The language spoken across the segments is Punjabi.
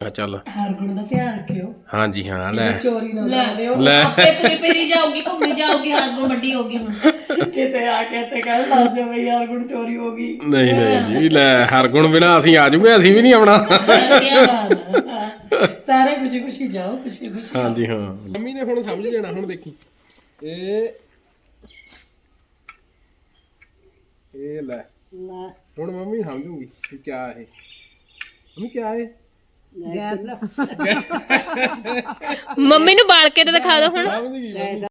ਆ ਚੱਲ। ਹਰ ਗੁਣ ਦਾ ਧਿਆਨ ਰੱਖਿਓ। ਹਾਂਜੀ ਹਾਂ ਲੈ। ਚੋਰੀ ਨਾ ਲਾ ਦਿਓ। ਲੈ। ਆਪੇ ਤੁਰੀ ਫਿਰੀ ਜਾਊਗੀ ਘੁੰਮੀ ਜਾਊਗੀ ਹਰ ਕੋ ਵੱਡੀ ਹੋਗੀ ਹੁਣ। ਕਿਤੇ ਆ ਕੇ ਤੇ ਕਹਿ ਲਾ ਦਿਓ ਵੀ ਹਰ ਗੁਣ ਚੋਰੀ ਹੋ ਗਈ। ਨਹੀਂ ਨਹੀਂ ਜੀ ਲੈ ਹਰ ਗੁਣ ਬਿਨਾ ਅਸੀਂ ਆ ਜੂਗੇ ਅਸੀਂ ਵੀ ਨਹੀਂ ਆਉਣਾ। ਸਾਰੇ ਖੁਸ਼ੀ ਖੁਸ਼ੀ ਜਾਓ ਖੁਸ਼ੀ ਖੁਸ਼ੀ ਹਾਂਜੀ ਹਾਂ। ਮੰਮੀ ਨੇ ਹੁਣ ਸਮਝ ਜਾਣਾ ਹੁਣ ਦੇਖੀ। ਇਹ ਇਹ ਲੈ। ਹੁਣ ਮੰਮੀ ਸਮਝੂਗੀ ਕਿ ਕੀ ਹੈ ਮੰਮੀ ਕੀ ਹੈ ਗੈਸ। ਮੰਮੀ ਨੂੰ ਬਾਲ ਕੇ ਤੇ ਦਿਖਾ ਦਿਓ ਹੁਣ। ਸਮਝ ਗਈ ਮੰਮੀ।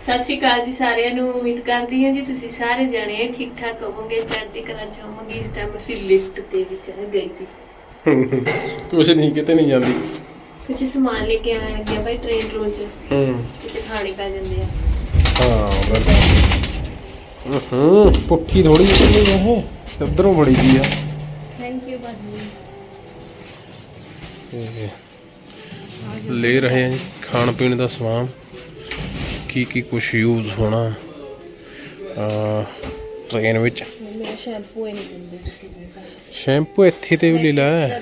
ਸਤਿ ਸ਼੍ਰੀ ਅਕਾਲ ਜੀ ਸਾਰਿਆਂ ਨੂੰ ਉਮੀਦ ਕਰਦੀ ਹਾਂ ਜੀ ਤੁਸੀਂ ਸਾਰੇ ਜਣੇ ਠੀਕ ਠਾਕ ਹੋਵੋਗੇ ਚੜ੍ਹਦੀ ਕਲਾ ਚ ਹੋਵੋਗੇ ਇਸ ਟਾਈਮ ਅਸੀਂ ਲਿਫਟ ਤੇ ਵੀ ਚੜ ਗਈ ਸੀ। ਕੁਛ ਨਹੀਂ ਕਿਤੇ ਨਹੀਂ ਜਾਂਦੀ। ਕੁਝ ਸਮਾਨ ਲੈ ਕੇ ਆਣ ਲੱਗਿਆ ਭਾਈ ਟ੍ਰੇਨ ਰੋਜ਼। ਹੂੰ। ਕਿਤੇ ਖਾਣੇ ਪੈ ਜਾਂਦੇ ਆ। ਹਾਂ ਬਿਲਕੁਲ ਹੂੰ ਪੁੱਠੀ ਥੋੜੀ ਜਿਹੀ ਹੈ ਇਹ ਉਧਰੋਂ ਬੜੀ ਜੀ ਆ ਥੈਂਕ ਯੂ ਬਾਜੀ ਤੇ ਲੈ ਰਹੇ ਹਾਂ ਜੀ ਖਾਣ ਪੀਣ ਦਾ ਸਮਾਨ। ਕੀ ਕੀ ਕੁਛ ਯੂਜ਼ ਹੋਣਾ। ਆ ਟ੍ਰੇਨ ਵਿੱਚ। ਸ਼ੈਂਪੂ ਹੀ ਨਹੀਂ ਦਿੰਦੇ ਸ਼ੈਂਪੂ ਇੱਥੇ ਤੇ ਵੀ ਲੈ ਲੈ।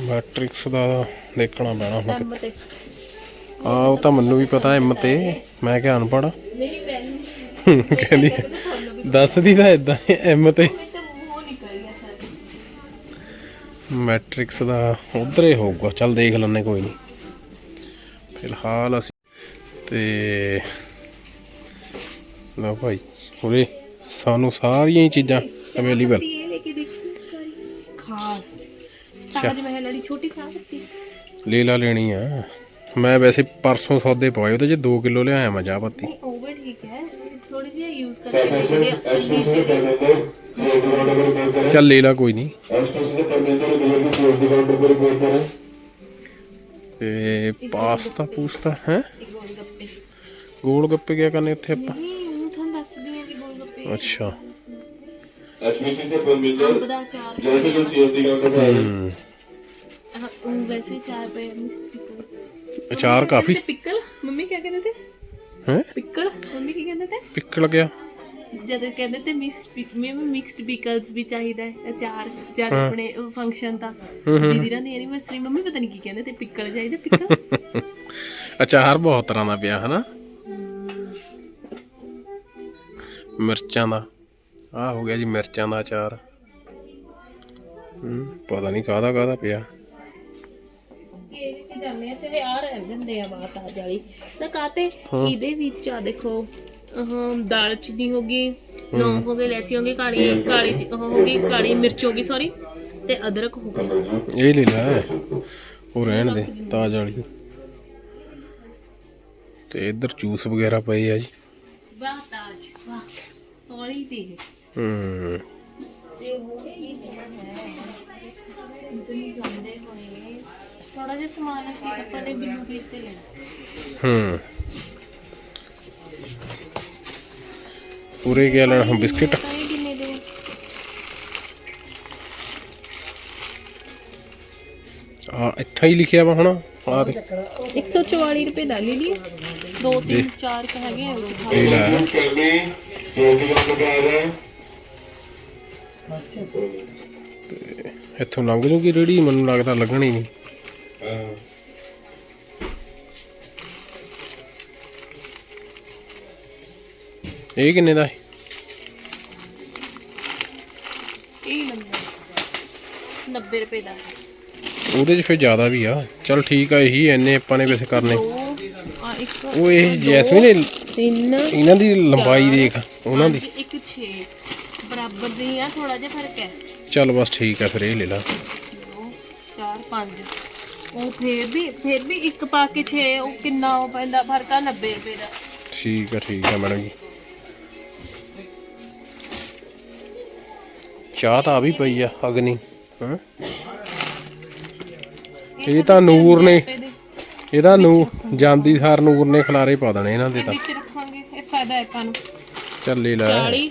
ਮੈਟ੍ਰਿਕਸ ਦਾ ਦੇਖਣਾ ਪੈਣਾ ਹੁਣ ਆ ਉਹ ਤਾਂ ਮੈਨੂੰ ਵੀ ਪਤਾ ਐਮ ਤੇ। ਮੈਂ ਕਿਹਾ ਅਨਪੜ੍ਹ। ਨਹੀਂ ਮੈਂ ਕਹਿੰਦੀ ਦੱਸਦੀ ਤਾਂ ਇਦਾਂ ਐਮ ਤੇ। ਮੈਟ੍ਰਿਕਸ ਦਾ ਉਧਰ ਹੀ ਹੋਊਗਾ। ਚੱਲ ਦੇਖ ਲੈਣੇ ਕੋਈ ਨਹੀਂ। ਫਿਲਹਾਲ ਅਸੀਂ ਤੇ ਲਓ ਭਾਈ ਉਰੇ ਸਾਨੂੰ ਸਾਰੀਆਂ ਹੀ ਚੀਜ਼ਾਂ ਅਵੇਲੇਬਲ ਲੈ ਕੇ ਦੇਖੀ ਖਾਸ। ਤਾਜ ਮਹਿਲ ਵਾਲੀ ਛੋਟੀ ਚਾਹ ਪੱਤੀ ਲੈ ਲਾ ਲੈਣੀ ਆ। ਮੈਂ ਵੈਸੇ ਪਰਸੋਂ ਸੌਦੇ ਪਵਾਏ ਉਹਦੇ ਚ 2 ਕਿਲੋ ਲਿਆਇਆ ਮੈਂ ਚਾਹ ਪੱਤੀ। ਉਹ ਵੀ ਠੀਕ ਹੈ। ਚੱਲ ਲੈ ਲਾ ਕੋਈ ਨਹੀਂ। ਐਕਸਪੀਰੀਅੰਸ ਪਾਸਤਾ ਪੂਸਤਾ ਹੈ? ਗੋਲ ਗੱਪੇ। ਗੋਲ ਕਰਨੇ ਉੱਥੇ ਆਪਾਂ? ਨਹੀਂ ਉਹ ਤੁਹਾਨੂੰ ਦੱਸਦੀ ਆ ਕਿ ਗੋਲ ਅੱਛਾ। ਐਸਪੀਸੀ ਜੈਸੇ ਜੋ ਸੀਐਸ ਦੀ ਕਾਊਂਟਰ ਪਰ ਆਏ ਉਹ ਵੈਸੇ 4 ਰੁਪਏ ਅਚਾਰ ਕਾਫੀ। ਪਿਕਲ ਮੰਮੀ ਕਹਿੰਦੇ ਤੇ? ਹੈ? ਪਿਕਲ? ਮੰਮੀ ਕੀ ਕਹਿੰਦੇ ਤੇ? ਪਿੱਕਲ ਗਿਆ। ਜਦ ਕਹਿੰਦੇ ਤੇ ਮਿਕਸ ਮੈਂ ਮਿਕਸਡ ਪਿਕਲਸ ਵੀ ਚਾਹੀਦਾ ਹੈ ਅਚਾਰ ਜਦ ਹਾਂ। ਆਪਣੇ ਫੰਕਸ਼ਨ ਤਾਂ। ਹੂੰ ਹੂੰ। ਦੀਦੀ ਰਾਂ ਦੀ ਐਨੀਵਰਸਰੀ ਮੰਮੀ ਪਤਾ ਨਹੀਂ ਕੀ ਕਹਿੰਦੇ ਤੇ ਪਿਕਲ ਚਾਹੀਦਾ ਪਿਕਲ? ਅਚਾਰ ਬਹੁਤ ਤਰ੍ਹਾਂ ਦਾ ਪਿਆ ਹਨਾ? ਮਿਰਚਾਂ ਦਾ। ਆ ਹੋ ਗਿਆ ਜੀ ਮਿਰਚਾਂ ਦਾ ਅਚਾਰ। ਹੂੰ ਪਤਾ ਨਹੀਂ ਕਾਹਦਾ ਕਾਹਦਾ ਪਿਆ। ਇਹ ਕਿ ਜਾਂਦੇ ਆ ਚਾਹੇ ਆ ਰਹਿ ਜਾਂਦੇ ਆ ਬਾਤ ਆ ਜਾਲੀ। ਤਾਂ ਕਾਤੇ ਇਹਦੇ ਵਿੱਚ ਆ ਦੇਖੋ ਅਹ ਦਾਲ ਚੀਨੀ ਹੋ ਗਈ ਲੌਂਗ ਹੋ। ਗਈ ਇਲਾਚੀ ਹੋ ਗਈ ਕਾਲੀ ਕਾਲੀ ਚੀ- ਉਹ ਹੋ ਗਈ ਕਾਲੀ ਮਿਰਚ ਹੋ ਗਈ ਸੌਰੀ ਤੇ ਅਦਰਕ ਹੋ ਗਈ। ਇਹ ਲੈ ਲੈ ਉਹ ਰਹਿਣ ਦੇ ਤਾਜ ਵਾਲੀ। ਤੇ ਇੱਧਰ ਜੂਸ ਵਗੈਰਾ ਪਏ ਆ ਜੀ। ਵਾਹ ਤਾਜ ਵਾਹ ਹੌਲੀ ਤੇ। ਹੂੰ। ਤੇ ਹੋ ਗਈ ਇਹ ਹੈ ਇਤਨੀ ਜਾਂਦੇ ਪੂਰੇ ਕਿਆ ਲੈਣਾ। ਹੁਣ ਆ? ਇੱਥੇ ਹੀ ਲਿਖਿਆ ਵਾ ਹੁਣ ਆ ਦੇ 144 ਰੁਪਏ ਦਾ ਲੈ ਲਈ 2 3 4 ਹੈਗੇ ਆ ਵਿੱਚ। ਇਹ ਲੈ ਇੱਥੋਂ ਲੰਘ ਜੂਗੀ ਰੇੜੀ ਮੈਨੂੰ ਲੱਗਦਾ ਲੱਗਣੀ ਨਹੀਂ। ਇਹ ਕਿੰਨੇ ਦਾ ਹੈ ਇਹ ਲੰਗਾ 90 ਰੁਪਏ ਦਾ। ਉਹਦੇ 'ਚ ਫਿਰ ਜ਼ਿਆਦਾ ਵੀ ਆ। ਚਲ ਠੀਕ ਆ ਇਹੀ ਐਨੇ ਆਪਾਂ ਨੇ ਵੈਸੇ ਕਰਨੇ। ਦੋ ਆ ਇੱਕ ਉਹ ਇਹ ਜੈਸਮੀਨ ਇਹ- ਤਿੰਨ ਇਹਨਾਂ ਦੀ ਲੰਬਾਈ ਦੇਖ ਉਹਨਾਂ ਦੀ। ਇੱਕ 6 ਬਰਾਬਰ ਦੀ ਆ ਥੋੜਾ ਜਿਹਾ ਫ਼ਰਕ ਹੈ। ਚੱਲ ਬਸ ਠੀਕ ਆ ਫਿਰ ਇਹ ਲੈ ਲਾ। 2 4 5 ਉਹ ਫੇਰ ਵੀ ਫੇਰ ਵੀ ਇੱਕ ਪਾ ਕੇ 6 ਉਹ ਕਿੰਨਾ ਉਹ ਪੈਂਦਾ ਫ਼ਰਕ ਆ 90 ਰੁਪਏ ਦਾ। ਠੀਕ ਆ ਠੀਕ ਆ ਮੈਡਮ ਜੀ। ਚਾਹ ਤਾਂ ਆ ਵੀ ਪਈ ਆ ਅਗਨੀ। ਹਾਂ? ਇਹ ਤਾਂ ਨੂਰ ਨੇ ਇਹਦਾ ਨੂੰ ਜਾਂਦੀ ਸਾਰ ਨੂਰ ਨੇ ਖਲਾਰੇ ਪਾ ਦੇਣੇ ਇਹਨਾਂ ਦੇ ਤਾਂ। ਵਿੱਚ ਰੱਖਾਂਗੇ ਇਹ ਫਾਇਦਾ ਹੈ ਆਪਾਂ ਨੂੰ। ਚੱਲ ਲੈ ਲੈ। 40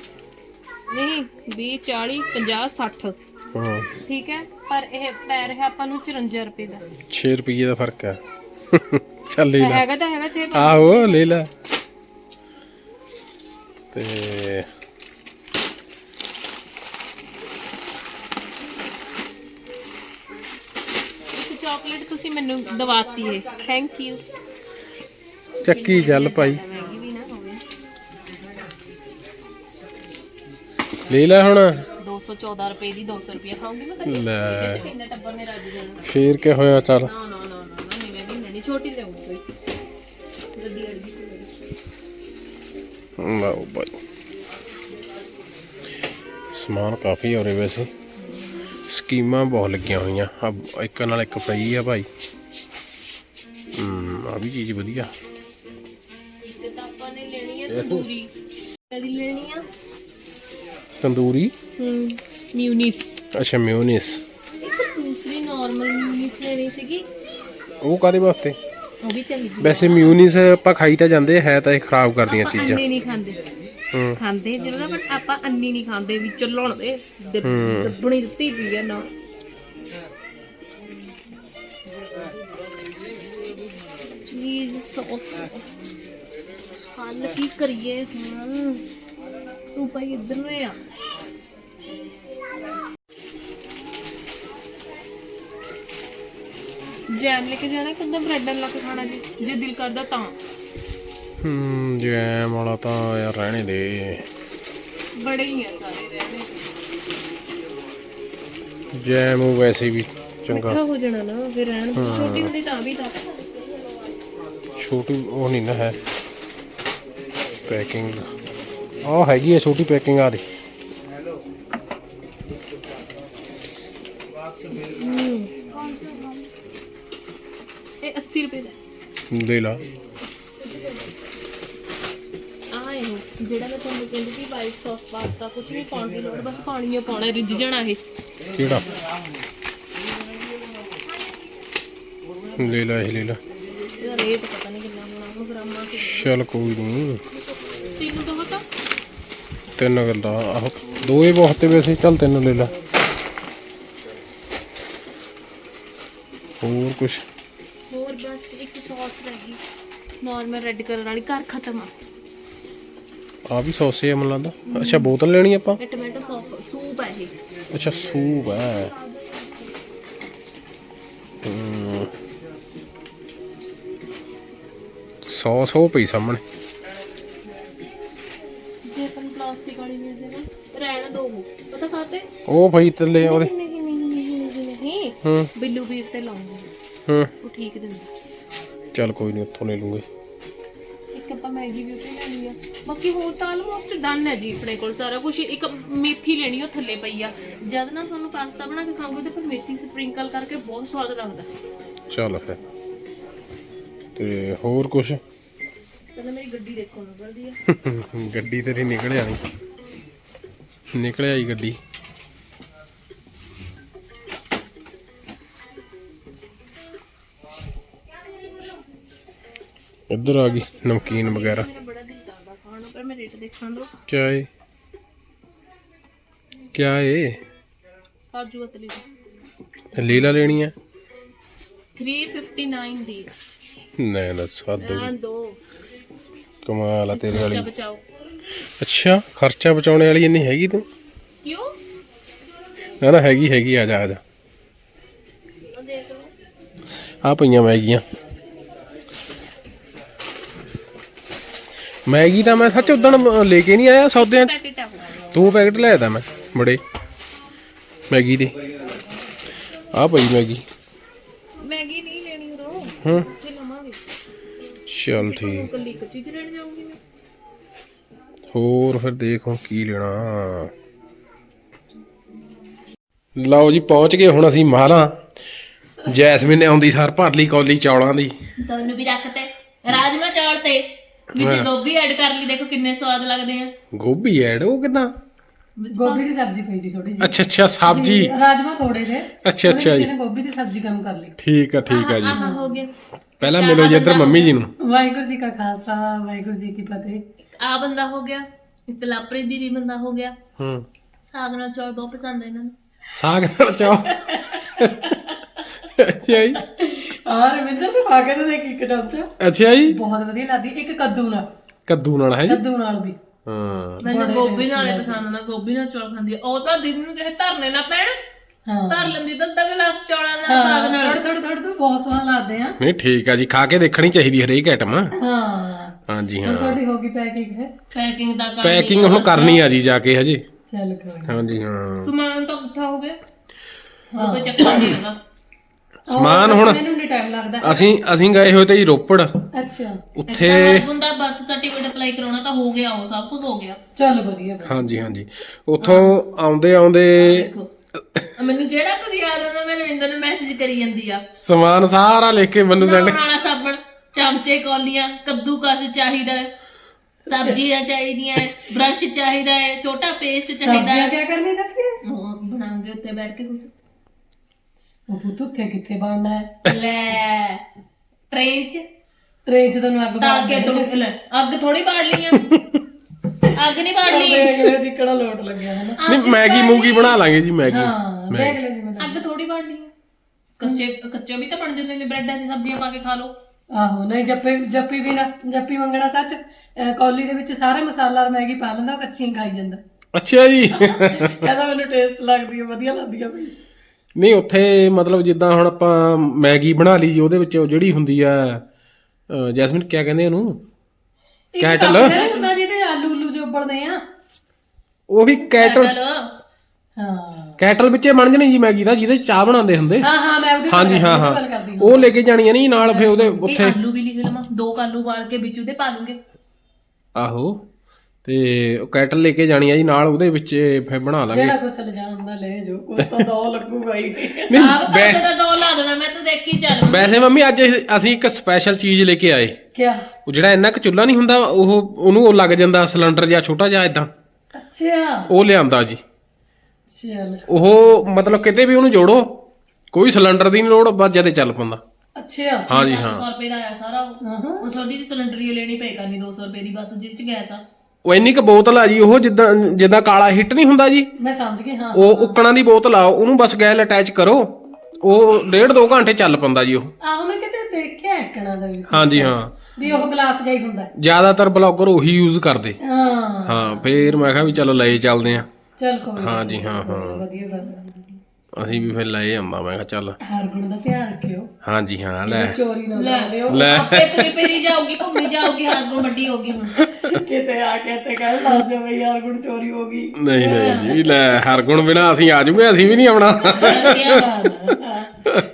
ਨਹੀਂ 20 40 50 60 ਹਾਂ। ਠੀਕ ਹੈ? ਪਰ ਇਹ ਪੈ ਰਿਹਾ ਆਪਾਂ ਨੂੰ 54 ਰੁਪਏ ਦਾ। 6 ਰੁਪਏ ਦਾ ਫ਼ਰਕ ਆ ਚੱਲ ਲੈ ਹੈਗਾ ਤਾਂ ਹੈਗਾ ਛੇ ਆਹੋ ਲੈ ਲੈ। ਤੇ ਚਾਕਲੇਟ ਤੁਸੀਂ ਮੈਨੂੰ ਦਵਾਤੀ ਹੈ ਥੈਂਕ ਯੂ ਚੱਕੀ ਚੱਲ ਭਾਈ। ਮਹਿੰਗੀ ਵੀ ਨਾ ਹੋਵੇ ਲੈ ਲੈ ਹੁਣ। 214 ਰੁਪਏ ਦੀ 200 ਰੁਪਏ ਖਾਉਂਗੀ ਮੈਂ ਕਦੇ ਲੈ। ਕਿੰਨੇ ਟੱਬਰ ਨੇ ਰੱਜ ਜਾਣਾ। ਫੇਰ ਕੀ ਹੋਇਆ ਚੱਲ। ਨਾ ਨਾ ਨਾ ਨਾ ਨਹੀਂ ਮੈਂ ਵੀ ਨਹੀਂ ਛੋਟੀ ਲਿਆਉਂ ਕੋਈ। ਗੱਡੀ ਲਓ ਭਾਈ। ਸਮਾਨ ਕਾਫੀ ਹੋ ਰਿਹਾ ਵੈਸੇ। ਸਕੀਮਾਂ ਬਹੁਤ ਲੱਗੀਆਂ ਹੋਈਆਂ। ਆ ਇੱਕ ਨਾਲ ਇੱਕ ਪਈ ਆ ਭਾਈ। ਹਮ ਆ ਵੀ ਚੀਜ਼ ਵਧੀਆ। ਇੱਕ ਤਾਂ ਆਪਾਂ ਨੇ ਲੈਣੀ ਹੈ ਤੰਦੂਰੀ। ਕਦੀ ਲੈਣੀ ਆ? ਤੰਦੂਰੀ? ਹੂੰ ਮਿਊਨਿਸ। ਅੱਛਾ ਮਿਓਨੀਸ ਇੱਕ ਦੂਸਰੀ ਨਾਰਮਲ ਮਿਊਨਿਸ ਲੈਣੀ ਸੀਗੀ। ਉਹ ਕਾਦੇ ਵਾਸਤੇ? ਉਹ ਵੀ ਚੱਲੀ ਗਈ ਵੈਸੇ ਮਿਓਨੀਸ ਆਪਾਂ ਖਾਈ ਤਾਂ ਜਾਂਦੇ ਹੈ ਤਾਂ ਇਹ ਖਰਾਬ ਕਰਦੀਆਂ ਚੀਜ਼ਾਂ। ਅੰਨੀ ਨਹੀਂ ਖਾਂਦੇ। ਹੂੰ ਖਾਂਦੇ ਜ਼ਰੂਰ ਆ ਬਟ ਆਪਾਂ ਅੰਨੀ ਨਹੀਂ ਖਾਂਦੇ ਵੀ ਚੱਲਣ ਦੇ ਦ- ਹੂੰ। ਦੱਬਣੀ ਦਿੱਤੀ ਪਈ ਆ ਨਾ। ਚੀਜ਼ ਸੌਸ। ਹੱਲ ਕੀ ਕਰੀਏ ਹੁਣ? ਤੂੰ ਭਾਈ ਇੱਧਰ ਨੂੰ ਆ। ਜੈਮ ਲੈ ਕੇ ਜਾਣਾ ਕਿੰਨਾ ਬ੍ਰੈਡ ਲਾ ਕੇ ਖਾਣਾ ਜੀ? ਜੇ ਦਿਲ ਕਰਦਾ ਤਾਂ। ਹੂੰ ਜੈਮ ਵਾਲਾ ਤਾਂ ਯਾਰ ਰਹਿਣੇ ਦੇ। ਬੜੇ ਹੀ ਆ ਸਾਰੇ ਰਹਿਣੇ ਜੈਮ ਉਹ ਵੈਸੇ ਵੀ ਚੰਗਾ। ਮਿੱਠਾ ਹੋ ਜਾਣਾ ਨਾ ਫਿਰ ਰਹਿਣ ਦਿਓ। ਛੋਟੀ ਹੁੰਦੀ ਤਾਂ ਵੀ ਤਾਂ। ਛੋਟੀ ਉਹ ਨਹੀਂ ਨਾ ਹੈ। ਪੈਕਿੰਗ। ਆਹ ਹੈਗੀ ਹੈ ਛੋਟੀ ਪੈਕਿੰਗ ਆ ਦੇ ਇਹ 80 ਰੁਪਏ ਦਾ। ਦੇ ਲਾ। ਆ ਇਹ ਜਿਹੜਾ ਮੈਂ ਤੁਹਾਨੂੰ ਕਹਿੰਦੀ ਸੀ ਵਾਈਟ ਸੌਸ ਪਾਸਤਾ ਕੁਝ ਨਹੀਂ ਪਾਉਣ ਦੀ ਲੋੜ ਬਸ ਪਾਣੀ ਹੀ ਪਾਉਣਾ ਰਿੱਝ ਜਾਣਾ ਇਹ। ਕਿਹੜਾ? ਲੈ ਲਾ ਇਹ ਲੈ ਲਾ। ਇਹਦਾ ਰੇਟ ਪਤਾ ਨਹੀਂ ਕਿੰਨਾ ਹੋਣਾ ਹੁਣ ਗ੍ਰਾਮਾਂ ਚ ਚੱਲ ਕੋਈ ਨਹੀਂ ਤੈਨੂੰ ਤਾਂ। ਪਤਾ ਤਿੰਨ ਗੱਲਾਂ ਆਹੋ ਦੋ ਹੀ ਬਹੁਤ ਤੇ ਵੈਸੇ ਚੱਲ ਤਿੰਨ ਲੈ ਲਾ। ਹੋਰ ਕੁਛ? ਹੋਰ ਬਸ ਇੱਕ ਸੌਸ ਰਹਿ ਗਈ ਨਾਰਮਲ ਰੈੱਡ ਕਲਰ ਵਾਲੀ ਘਰ ਖਤਮ ਆ। ਆ ਵੀ ਸੌਸੇ ਆ ਮੈਨੂੰ ਲੱਗਦਾ। ਅੱਛਾ ਬੋਤਲ ਲੈਣੀ ਆਪਾਂ? ਇਹ ਟੋਮੈਟੋ ਸੌਸ ਸੂਪ ਹੈ ਇਹ। ਅੱਛਾ ਸੂਪ ਹੈ। ਸੌਸ ਉਹ ਪਈ ਸਾਹਮਣੇ। ਜੇ ਆਪਾਂ ਪਲਾਸਟਿਕ ਵਾਲੀ ਮਿਲ ਜੇ ਨਾ ਰਹਿਣ ਦੋ ਪਤਾ ਕਾਤੇ ਉਹ ਪਈ ਥੱਲੇ ਉਹਦੇ। ਨਹੀਂ ਨਹੀਂ ਨਹੀਂ ਨਹੀਂ ਨਹੀਂ ਨਹੀਂ ਹੂੰ ਬਿੱਲੂ ਵੀਰ ਤੇ ਲਾਉਂਗੇ ਹੂੰ ਉਹ ਠੀਕ ਦਿੰਦਾ। ਚੱਲ ਕੋਈ ਨਹੀਂ ਉੱਥੋਂ ਲੈ ਲੂੰਗੇ। ਇੱਕ ਆਪਾਂ ਮੈਗੀ ਵੀ ਉੱਤੇ ਲੈਣੀ ਆ। ਬਾਕੀ ਹੋਰ ਤਾਂ ਆਲਮੋਸਟ ਡਨ ਹੈ ਜੀ ਆਪਣੇ ਕੋਲ ਸਾਰਾ ਕੁਝ ਇੱਕ ਮੇਥੀ ਲੈਣੀ ਉਹ ਥੱਲੇ ਪਈ ਆ। ਜਦ ਨਾ ਤੁਹਾਨੂੰ ਪਾਸਤਾ ਬਣਾ ਕੇ ਖਾਓਗੇ ਤੇ ਫਿਰ ਮੇਥੀ ਸਪ੍ਰਿੰਕਲ ਕਰਕੇ ਬਹੁਤ ਸਵਾਦ ਲੱਗਦਾ। ਚੱਲ ਫਿਰ। ਤੇ ਹੋਰ ਕੁਛ? ਪਹਿਲਾਂ ਮੇਰੀ ਗੱਡੀ ਦੇਖੋ ਨਿਕਲਦੀ ਆ। ਗੱਡੀ ਤੇਰੀ ਨਿਕਲ ਆਣੀ ਨਿਕਲ ਆਈ ਗੱਡੀ। ਇੱਧਰ ਆ ਗਈ ਨਮਕੀਨ ਵਗੈਰਾ ਮੇਰਾ ਬੜਾ ਦਿਲ ਕਰਦਾ ਰੇਟ ਦੋ। ਕਿਆ ਏ? ਕਿਆ ਏ? ਕਾਜੂ ਅਤਲੀ ਲੀਲਾ ਲੈਣੀ ਆ? 359 ਦੀ। ਨਹੀਂ ਨਾ ਸਾਦੋ ਦੋ। ਕਮਾਲ ਆ ਤੇਰੇ ਖਰਚਾ ਵਾਲੀ। ਬਚਾਓ। ਅੱਛਾ ਖਰਚਾ ਬਚਾਉਣੇ ਵਾਲੀ ਇੰਨੀ ਹੈਗੀ ਤੂੰ? ਕਿਉਂ? ਨਾ ਨਾ ਹੈਗੀ ਹੈਗੀ ਆ ਜਾ ਆ ਜਾ। ਉਹ ਦੇਖ ਲਓ। ਆ ਪਈਆਂ ਮੈਗੀਆਂ। ਮੈਗੀ ਤਾਂ ਮੈਂ ਸੱਚ ਉਦੋਂ ਲੈ ਕੇ ਨਹੀਂ ਆਇਆ ਸੌਦਿਆਂ 'ਚ। ਪੈਕੇਟ ਆ ਦੋ ਪੈਕਟ ਲਿਆਇਆ ਤਾ ਮੈਂ ਬੜੇ। ਮੈਗੀ ਦੇ। ਆ ਪਈ ਮੈਗੀ। ਮੈਗੀ ਨਹੀਂ ਲੈਣੀ ਉਦੋਂ। ਹੂੰ। ਤੇ ਲਵਾਂਗੇ। ਚਲ ਠੀਕ। ਕੱਲੀ ਇੱਕ ਚੀਜ਼ ਲੈਣ ਜਾਊਂਗੀ ਮੈਂ। ਹੋਰ ਫਿਰ ਦੇਖ ਹੁਣ ਕੀ ਲੈਣਾ। ਲਓ ਜੀ ਪਹੁੰਚ ਗਏ ਹੁਣ ਅਸੀਂ ਮਾਲਾ ਜੈਸਮੀਨ ਨੇ ਆਉਂਦੀ ਸਾਰ ਭਰ ਲਈ ਕੌਲੀ ਚੌਲਾਂ ਦੀ। ਤੁਹਾਨੂੰ ਵੀ ਰੱਖਤੇ ਰਾਜਮਾ ਚਾਵਲ ਤੇ। ਵਿੱਚ ਹਾਂ। ਗੋਭੀ ਐਡ ਕਰ ਲਈ ਦੇਖੋ ਕਿੰਨੇ ਸਵਾਦ ਲੱਗਦੇ ਆ। ਗੋਭੀ ਐਡ ਉਹ ਕਿਦਾਂ? ਗੋਭੀ ਦੀ ਸਬਜ਼ੀ ਪਈ ਸੀ ਥੋੜੀ ਅੱਛਾ ਅੱਛਾ ਸਬਜੀ। ਜਿਹੀ ਰਾਜਮਾ ਥੋੜੇ ਜੇ ਅੱਛਾ ਅੱਛਾ ਜੀ। ਗੋਭੀ ਦੀ ਸਬਜ਼ੀ ਕੰਮ ਕਰ ਲਈ। ਠੀਕ ਆ ਠੀਕ ਆ ਜੀ। ਆਹ ਹੋ ਗਿਆ। ਪਹਿਲਾਂ ਮਿਲੋ ਜੀ ਇੱਧਰ ਮੰਮੀ ਜੀ ਨੂੰ। ਵਾਹਿਗੁਰੂ ਜੀ ਕਾ ਖਾਲਸਾ ਵਾਹਿਗੁਰੂ ਜੀ ਕੀ ਫਤਿਹ। ਆ ਬੰਦਾ ਹੋ ਗਿਆ। ਇਤਲਾਪਰੀ ਦੀਦੀ ਬੰਦਾ ਹੋ ਗਿਆ। ਹੂੰ। ਸਾਗ ਨਾਲ ਚੌਲ ਬਹੁਤ ਪਸੰਦ ਆ ਇਹਨਾਂ ਨੂੰ। ਸਾਗ ਨਾਲ ਚਾਹ ਅੱਛਾ ਜੀ। ਆ ਰਵਿੰਦਰ ਤੂੰ ਖਾ ਕੇ ਤਾਂ ਦੇਖ ਇੱਕ ਚਮਚਾ। ਅੱਛਾ ਜੀ। ਬਹੁਤ ਵਧੀਆ ਲੱਗਦੀ ਇੱਕ ਕੱਦੂ ਨਾਲ। ਕੱਦੂ ਨਾਲ ਹੈ ਜੀ। ਕੱਦੂ ਨਾਲ ਵੀ। ਹਾਂ। ਮੈਨੂੰ ਬੜੇ ਗੋਭੀ tasty ਨਾਲੇ ਲੱਗਦੇ। ਪਸੰਦ ਨਾ ਗੋਭੀ ਨਾਲ ਚੌਲ ਖਾਂਦੀ ਆ। ਉਹ ਤਾਂ ਦੀਦੀ ਨੂੰ ਕਿਸੇ ਧਰਨੇ ਨਾ ਪੈਣ ਹਾਂ। ਧਰ ਲੈਂਦੀ ਤਾਂ ਅੱਧਾ ਗਲਾਸ ਚੌਲਾਂ ਦਾ ਸਾਗ ਨਾਲ। ਥੋੜੇ ਥੋੜੇ ਥੋੜੇ ਤੋਂ ਬਹੁਤ ਸਵਾਦ ਲੱਗਦੇ ਆ। ਨਹੀਂ ਠੀਕ ਆ ਜੀ ਖਾ ਕੇ ਦੇਖਣੀ ਚਾਹੀਦੀ ਹਰੇਕ ਆਈਟਮ ਹਾਂ। ਹਾਂਜੀ ਹੁਣ ਹਾਂ। ਤੁਹਾਡੀ ਹੋ ਗਈ ਪੈਕਿੰਗ ਹੈ? ਪੈਕਿੰਗ ਦਾ ਕੰਮ ਪੈਕਿੰਗ ਹੁਣ ਕਰਨੀ ਆ ਜੀ ਜਾ ਕੇ ਹਜੇ। ਚੱਲ ਕੋਈ ਨੀ। ਹਾਂਜੀ ਹਾਂ। ਸਮਾਨ ਤਾਂ ਇਕੱਠਾ ਹੋ ਗਿਆ। ਹਾਂ। ਕੋਈ ਚੱਕਰ ਨਹੀਂ ਹੈਗਾ। ਸਮਾਨ ਹੁਣ ਮੈਨੂੰ ਨਹੀਂ ਟਾਈਮ ਲੱਗਦਾ। ਅਸੀਂ ਅਸੀਂ ਗਏ ਹੋਏ ਤੇ ਜੀ ਰੋਪੜ। ਅੱਛਾ। ਉੱਥੇ ਹਸਬੰਦ ਦਾ ਬਰਥ ਸਰਟੀਫਿਕੇਟ ਅਪਲਾਈ ਕਰਾਉਣਾ ਤਾਂ ਹੋ ਗਿਆ ਉਹ ਸਭ ਕੁਝ ਹੋ ਗਿਆ। ਚੱਲ ਵਧੀਆ। ਹਾਂਜੀ ਹਾਂਜੀ। ਉੱਥੋਂ ਆਉਂਦੇ ਆਉਂਦੇ ਦੇਖੋ। ਮੈਨੂੰ ਜਿਹੜਾ ਕੁਝ ਯਾਦ ਆਉਂਦਾ ਮੈਂ ਰਵਿੰਦਰ ਨੂੰ ਮੈਸੇਜ ਕਰੀ ਜਾਂਦੀ ਆ। ਸਮਾਨ ਸਾਰਾ ਲਿਖ ਕੇ ਮੈਨੂੰ ਸੈਂਡ ਨਹਾਉਣ ਵਾਲਾ ਸਾਬਣ ਚਮਚੇ ਕੌਲੀਆਂ ਕੱਦੂ ਕਸ ਚਾਹੀਦਾ ਹੈ। ਸਬਜ਼ੀਆਂ ਚਾਹੀਦੀਆਂ ਹੈ ਬ੍ਰਸ਼ ਚਾਹੀਦਾ ਹੈ ਛੋਟਾ ਪੇਸਟ ਚਾਹੀਦਾ ਸਬਜ਼ੀਆਂ ਹੈ। ਕਿਆ ਕਰਨੀ ਦੱਸਿਆ ਉਹ ਬਣਾਉਂਗੇ ਉੱਤੇ ਬੈਠ ਕੇ ਕੁਝ ਉਹ ਪੁੱਤ ਉੱਥੇ ਕਿੱਥੇ ਬਣਨਾ ਹੈ? ਲੈ ਟ੍ਰੇਨ ਚ। ਟ੍ਰੇਨ 'ਚ ਤੁਹਾਨੂੰ ਅੱਗ ਤਲ ਕੇ ਤੂੰ ਲੈ ਅੱਗ ਥੋੜੀ ਬਾੜ ਲਈਆਂ ਅੱਗ ਨਹੀਂ ਬਾੜ ਲਈ ਦੇਖ ਲਿਓ ਜੀ ਕਿਹੜਾ ਲੋਟ ਲੱਗਿਆ ਹੈ ਨਾ। ਨਹੀਂ ਮੈਗੀ ਮੂਗੀ ਬਣਾ ਲਾਂਗੇ ਜੀ ਮੈਗੀ। ਹਾਂ ਦੇਖ ਲਿਓ ਜੀ ਅੱਗ ਥੋੜੀ ਬਾੜ ਲਈਆਂ ਕੱਚੇ ਕੱਚੇ ਵੀ ਤਾਂ ਬਣ ਜਾਂਦੇ ਨੇ ਬ੍ਰੈਡਾਂ 'ਚ ਸਬਜ਼ੀਆਂ ਪਾ ਕੇ ਖਾ ਲਓ। ਆਹੋ ਨਹੀਂ ਜੱਪੀ ਜੱਪੀ ਵੀ ਨਾ ਜੱਪੀ ਮੰਗਣਾ ਸੱਚ ਅਹ ਕੌਲੀ ਦੇ ਵਿੱਚ ਸਾਰਾ ਮਸਾਲਾ ਔਰ ਮੈਗੀ ਪਾ ਲੈਂਦਾ ਉਹ ਕੱਚੀ ਖਾਈ ਜਾਂਦਾ। ਅੱਛਾ ਜੀ। ਕਹਿੰਦਾ ਮੈਨੂੰ ਟੇਸਟ ਲੱਗਦੀ ਹੈ ਵਧੀਆ ਲੱਗਦੀ ਹੈ ਬਈ। ਨਹੀਂ ਉੱਥੇ ਮਤਲਬ ਜਿੱਦਾਂ ਹੁਣ ਆਪਾਂ ਮੈਗੀ ਬਣਾ ਲਈ ਜੀ ਉਹਦੇ ਵਿੱਚ ਉਹ ਜਿਹੜੀ ਹੁੰਦੀ ਆ ਅਹ ਜੈਸਮੀਨ ਕਿਆ ਕਹਿੰਦੇ ਉਹਨੂੰ? ਕੈਟਲ? ਹੁੰਦਾ ਜਿਹਦੇ ਆਲੂ ਉਲੂ ਜੋ ਉਬਲਦੇ ਆ। ਉਹ ਵੀ ਕੈਟਲ ਹਾਂ। ਕੈਟਲ ਵਿੱਚੇ ਬਣ ਜਣੀ ਜੀ ਮੈਗੀ ਦਾ ਜਿਹਦੇ 'ਚ ਚਾਹ ਬਣਾਉਂਦੇ ਹੁੰਦੇ। ਹਾਂ ਹਾਂ ਮੈਂ ਉਹਦੀ ਹਾਂਜੀ ਹਾਂ ਹਾਂ। ਗੱਲ ਕਰਦੀ ਉਹ ਲੈ ਕੇ ਜਾਣੀਆਂ ਨਹੀਂ ਨਾਲ ਫੇ ਉਹਦੇ ਇਹ ਉੱਥੇ ਆਲੂ ਵੀ ਲਿਖ ਲਵਾਂ ਦੋ ਆਲੂ ਵਾਲ ਕੇ ਵਿੱਚ ਉਹਦੇ ਪਾ ਲੂੰਗੇ। ਆਹੋ। ਤੇ ਉਹ ਕੈਟਲ ਲੈ ਕੇ ਜਾਣੀ ਆ ਜੀ ਨਾਲ ਉਹਦੇ ਵਿੱਚ ਫੇ ਬਣਾ ਲਾਂਗੇ। ਜਿਹੜਾ ਕੁਛ ਲਿਜਾਣ ਦਾ ਲੈ ਜੋ ਕੋਈ ਤਾਂ ਦੋ ਲੱਗੂਗਾ ਹੀ। ਨਹੀਂ ਆਪ ਵੈ- ਪਾਸੇ ਦਾ ਲਾ ਦੇਣਾ ਮੈਂ ਤੂੰ ਦੇਖੀ ਚੱਲ ਵੈਸੇ ਮੰਮੀ ਅੱਜ ਅਸੀਂ- ਅਸੀਂ ਇੱਕ ਸਪੈਸ਼ਲ ਚੀਜ਼ ਲੈ ਕੇ ਆਏ। ਕਿਆ? ਉਹ ਜਿਹੜਾ ਇੰਨਾ ਕੁ ਚੁੱਲਾ ਨਹੀਂ ਹੁੰਦਾ ਉਹ ਉਹਨੂੰ ਉਹ ਲੱਗ ਜਾਂਦਾ ਸਿਲੰਡਰ ਜਾਂ ਛੋਟਾ ਜਿਹਾ ਇਦਾਂ ਅੱਛਾ। ਉਹ ਲਿਆਂਦਾ ਜੀ। ਚੱਲ। ਉਹ ਮਤਲਬ ਕਿਤੇ ਵੀ ਉਹਨੂੰ ਜੋੜੋ ਕੋਈ ਸਿਲੰਡਰ ਦੀ ਨਹੀਂ ਲੋੜ ਬਸ ਜਦੇ ਚੱਲ ਪੈਂਦਾ। ਅੱਛਾ। ਹਾਂਜੀ 100 ਹਾਂ। ਰੁਪਏ ਦਾ ਆਇਆ ਸਾਰਾ। ਉਹ ਹਾਂ। ਉਹ ਛੋਟੀ ਜਿਹੀ ਸਿਲੰਡਰੀ ਲੈਣੀ ਪਏ ਕਰਨੀ 200 ਰੁਪਏ ਦੀ ਬਸ ਜਿਹਦੇ ਚ ਗੈਸ ਆ। ਉਹ ਇੰਨੀ ਕੁ ਬੋਤਲ ਆ ਜੀ ਉਹ ਜਿੱਦਾਂ ਜਿੱਦਾਂ ਕਾਲਾ ਹਿੱਟ ਨਹੀਂ ਹੁੰਦਾ ਜੀ ਮੈਂ ਸਮਝ ਗਈ ਹਾਂ ਉਹ ਉੱਕਣਾ ਦੀ ਬੋਤਲ ਆ ਉਹਨੂੰ ਬਸ ਗੈਲ ਅਟੈਚ ਕਰੋ ਉਹ ਡੇਢ ਦੋ ਘੰਟੇ ਚੱਲ ਪੈਂਦਾ ਜੀ ਉਹ ਆਹੋ ਮੈਂ ਕਿਤੇ ਦੇਖਿਆ ਇੱਕਣਾ ਦਾ ਵੀ। ਹਾਂਜੀ ਹਾਂ ਵੀ ਉਹ ਗਲਾਸ ਹੀ ਹੁੰਦਾ ਹੈ। ਜ਼ਿਆਦਾਤਰ ਬਲੌਗਰ ਉਹੀ ਯੂਜ਼ ਕਰਦੇ ਹਾਂ ਹਾਂ ਫੇਰ ਮੈਂ ਕਿਹਾ ਵੀ ਚਲੋ ਲਏ ਚੱਲਦੇ ਆ ਚੱਲ ਕੋਈ। ਹਾਂਜੀ ਹਾਂ ਹਾਂ ਵਧੀਆ ਗੱਲ ਹੈ। ਅਸੀਂ ਵੀ ਫਿਰ ਲਏ ਆਂਦਾ ਮੈਂ ਕਿਹਾ ਚੱਲ। ਹਰ ਗੁਣ ਦਾ ਧਿਆਨ ਰੱਖਿਓ। ਹਾਂਜੀ ਹਾਂ ਲੈ। ਚੋਰੀ ਨਾ ਲਾ ਦਿਓ। ਲੈ। ਆਪੇ ਤੁਰੀ ਫੇਰੀ ਜਾਊਗੀ ਘੁੰਮੀ ਜਾਊਗੀ ਨੂੰ ਵੱਡੀ ਹੋ ਗਈ ਹੁਣ। ਕਿਤੇ ਆ ਕੇ ਤੇ ਕਹਿ ਲਾ ਜਾਵੇ ਯਾਰ ਗੁਣ ਚੋਰੀ ਹੋ ਗਈ। ਨਹੀਂ ਨਹੀਂ ਜੀ ਲੈ ਹਰ ਗੁਣ ਬਿਨਾ ਅਸੀਂ ਆ ਜੂਗੇ ਅਸੀਂ ਵੀ ਨਹੀਂ ਆਉਣਾ।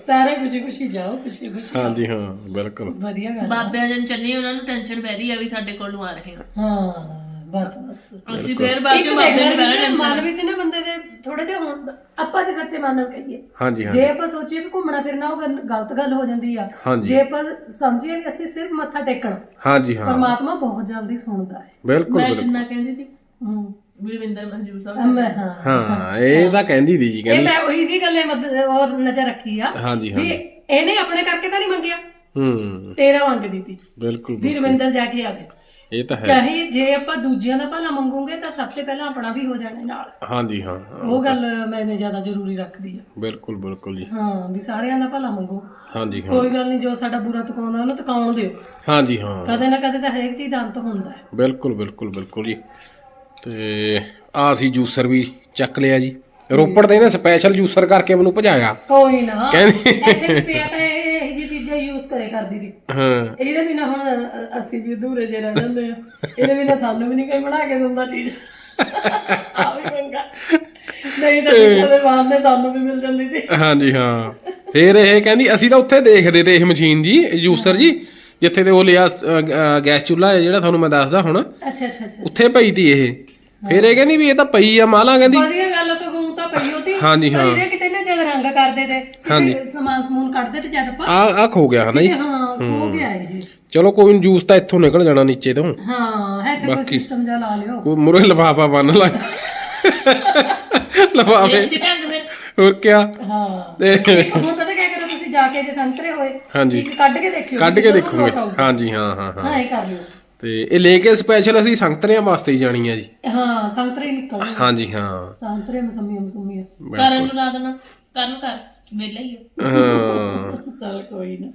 ਸਾਰੇ ਖੁਸ਼ੀ ਖੁਸ਼ੀ ਜਾਓ ਖੁਸ਼ੀ ਖੁਸ਼ੀ ਹਾਂਜੀ ਹਾਂ ਬਿਲਕੁਲ। ਵਧੀਆ ਗੱਲ ਹੈ। ਬਾਬਿਆਂ ਜਨ ਚੱਲੇ ਉਹਨਾਂ ਨੂੰ ਟੈਨਸ਼ਨ ਪੈ ਰਹੀ ਆ ਵੀ ਸਾਡੇ ਕੋਲ ਨੂੰ ਆ ਰਹੇ ਆ। ਹਾਂ। ਬਸ। ਬਸ। ਅਸੀਂ ਫੇਰ ਬਾਅਦ ਚ ਮਨ ਟੈਨਸ਼ਨ ਵਿੱਚ ਨਾ ਬੰਦੇ ਦੇ ਥੋੜੇ ਜਿਹਾ ਹੁਣ ਆਪਾਂ ਜੇ ਸੱਚੇ ਮਨ ਨਾਲ ਕਹੀਏ। ਹਾਂਜੀ ਹਾਂ ਜੇ ਆਪਾਂ ਸੋਚੀਏ ਵੀ ਘੁੰਮਣਾ ਫਿਰਨਾ ਉਹ ਗੱਲ- ਗਲਤ ਗੱਲ ਹੋ ਜਾਂਦੀ ਆ। ਹਾਂਜੀ। ਜੇ ਆਪਾਂ ਸਮਝੀਏ ਵੀ ਅਸੀਂ ਸਿਰਫ ਮੱਥਾ ਟੇਕਣਾ ਹਾਂਜੀ ਹਾਂ। ਪਰਮਾਤਮਾ ਬਹੁਤ ਜਲਦੀ ਸੁਣਦਾ ਹੈ। ਬਿਲਕੁਲ ਮੈਂ ਬਿਲਕੁਲ। ਕਹਿੰਦੀ ਸੀ ਹੂੰ। ਬਲਵਿੰਦਰ ਮਨਜੂਰ ਸਾਹਿਬ ਮੈਂ ਹਾਂ। ਹਾਂ ਇਹ ਤਾਂ ਕਹਿੰਦੀ ਦੀ ਜੀ ਇਹ ਕਹਿੰਦੀ ਮੈਂ ਉਹੀ ਦੀ ਗੱਲੇ ਮੱਦ ਔਰ ਨਜ਼ਰ ਰੱਖੀ ਆ ਹਾਂਜੀ ਵੀ ਹਾਂ ਇਹਨੇ ਆਪਣੇ ਕਰਕੇ ਤਾਂ ਨਹੀਂ ਮੰਗਿਆ। ਹੂੰ। ਤੇਰਾ ਮੰਗਦੀ ਸੀ। ਬਿਲਕੁਲ ਵੀ ਬਿਲਕੁਲ। ਰਵਿੰਦਰ ਜਾ ਕੇ ਆਵੇ। ਇਹ ਤਾਂ ਹੈ। ਚਾਹੇ ਜੇ ਆਪਾਂ ਦੂਜਿਆਂ ਦਾ ਭਲਾ ਮੰਗੂਗੇ ਤਾਂ ਸਭ ਤੋਂ ਪਹਿਲਾਂ ਆਪਣਾ ਵੀ ਹੋ ਜਾਣਾ ਨਾਲ। ਹਾਂਜੀ ਹਾਂ ਉਹ ਗੱਲ ਮੈਨੇ ਜ਼ਿਆਦਾ ਜ਼ਰੂਰੀ ਰੱਖਦੀ ਆ। ਬਿਲਕੁਲ ਬਿਲਕੁਲ ਜੀ। ਹਾਂ ਵੀ ਸਾਰਿਆਂ ਦਾ ਭਲਾ ਮੰਗੋ। ਹਾਂਜੀ ਹਾਂ। ਕੋਈ ਗੱਲ ਨਹੀਂ ਜੋ ਸਾਡਾ ਬੁਰਾ ਤਕਾਉਂਦਾ ਉਹਨੂੰ ਤਕਾਉਣ ਦਿਓ। ਹਾਂਜੀ ਹਾਂ। ਕਦੇ ਨਾ ਕਦੇ ਤਾਂ ਹਰੇਕ ਚੀਜ਼ ਦਾ ਅੰਤ ਹੁੰਦਾ ਹੈ। ਬਿਲਕੁਲ ਬਿਲਕੁਲ ਬਿਲਕੁਲ ਜੀ। ਤੇ ਆ ਸੀ ਜੂਸਰ ਵੀ ਚੱਕ ਲਿਆ ਜੀ। ਰੋਪੜ ਦੇ ਨੇ ਸਪੈਸ਼ਲ ਜੂਸਰ ਕਰਕੇ ਮੈਨੂੰ ਭਜਾਇਆ। ਕੋਈ ਨਾ। ਕਹਿੰਦੇ ਇੱਥੇ ਵੀ ਪਿਆ ਤਾਂ ਯੂਜ਼ ਕਰੇ ਕਰਦੀ ਦੀ ਹਾਂ। ਇਹਦੇ ਬਿਨਾ ਹੁਣ ਅ- ਅਸੀਂ ਵੀ ਅਧੂਰੇ ਜੇ ਰਹਿ ਜਾਂਦੇ ਆ ਇਹਦੇ ਬਿਨਾ ਸਾਨੂੰ ਵੀ ਨਹੀਂ ਕੋਈ ਬਣਾ ਕੇ ਦਿੰਦਾ ਚੀਜ਼। ਆ ਵੀ ਮੰਗਾ ਨਹੀਂ ਤਾਂ ਕਿਸੇ ਬਾਹਰ ਨੇ ਸਾਨੂੰ ਵੀ ਮਿਲ ਜਾਂਦੀ ਸੀ। ਹਾਂਜੀ ਹਾਂ। ਫਿਰ ਇਹ ਕਹਿੰਦੀ ਅਸੀਂ ਤਾਂ ਉੱਥੇ ਦੇਖਦੇ ਤੇ ਇਹ ਮਸ਼ੀਨ ਜੀ ਜੂਸਰ ਜੀ ਜਿੱਥੇ ਤੇ ਉਹ ਲਿਆ ਅ, ਅ, ਗੈਸ ਚੁੱਲ੍ਹਾ ਹੈ ਜਿਹੜਾ ਤੁਹਾਨੂੰ ਮੈਂ ਦੱਸਦਾ ਹੁਣ। ਅੱਛਾ ਅੱਛਾ ਅੱਛਾ। ਉੱਥੇ ਪਈ ਤੀ ਇਹ। ਫਿਰ ਇਹ ਕਹਿੰਦੀ ਵੀ ਇਹ ਤਾਂ ਪਈ ਆ ਮਾਲਾ ਕਹਿੰਦੀ। ਵਧੀਆ ਗੱਲ ਸਗੋਂ ਤਾਂ ਪਈ ਉਹਦੀ ਹਾਂਜੀ, ਹਾਂ। ਇਹਦੇ ਜਦ ਰੰਗ ਕਰਦੇ ਤੇ ਹਾਂਜੀ। ਕਿਤੇ ਸਮਾਨ ਸਮੂਨ ਕੱਢਦੇ ਤੇ ਜਦ ਆਪਾਂ ਆ ਆ ਖੋ ਗਿਆ ਹਨਾ ਜੀ। ਹਾਂ ਖੋ ਗਿਆ ਇਹ ਚਲੋ ਕੋਈ ਨੀ, ਜੂਸ ਤਾਂ ਇੱਥੋਂ ਨਿਕਲ ਜਾਣਾ ਨੀਚੇ ਤੋਂ। ਹਾਂ ਤੇ ਕੋਈ ਬਾਕੀ- ਸਿਸਟਮ ਜਿਹਾ ਲਾ ਲਿਓ। ਕੋਈ ਮੁਰੇ ਲਫਾਫਾ ਬੰਨ ਲਾ। ਲਫਾਫੇ। ਦੇਸੀ ਢੰਗ ਫਿਰ ਹੋਰ ਕਿਆ? ਹਾਂ। ਤੇ ਇੱਕ ਹੁਣ ਪਤਾ ਕੀ ਕਰੋ ਤੁਸੀਂ ਜਾ ਕੇ ਜੇ ਸੰਤਰੇ ਹੋਏ ਹਾਂਜੀ। ਇੱਕ ਕੱਢ ਕੇ ਦੇਖਿਓ। ਕੱਢ ਕੇ ਦੇਖੋਗੇ। ਹਾਂਜੀ ਹਾਂ ਹਾਂ ਹਾਂ। ਹਾਂ ਇਹ ਕਰ ਲਿਓ। ਤੇ ਇਹ ਲੈ ਕੇ ਸਪੈਸ਼ਲ ਅਸੀਂ ਸੰਗਤਰਿਆਂ ਵਾਸਤੇ ਹੀ ਜਾਣੀ ਆ ਜੀ। ਹਾਂ ਸੰਤਰੇ ਹੀ ਨਿਕਲਣਗੇ ਹਾਂਜੀ ਹਾਂ। ਸੰਤਰੇ ਮਸੰਮੀਆਂ ਮਸੰਮੀਆਂ। ਕਰਨ ਨੂੰ ਲਾ ਦੇਣਾ ਕਰਨ ਕਰ ਵਿਹਲਾ ਹੀ ਆ। ਹਾਂ। ਚੱਲ ਕੋਈ ਨਾ।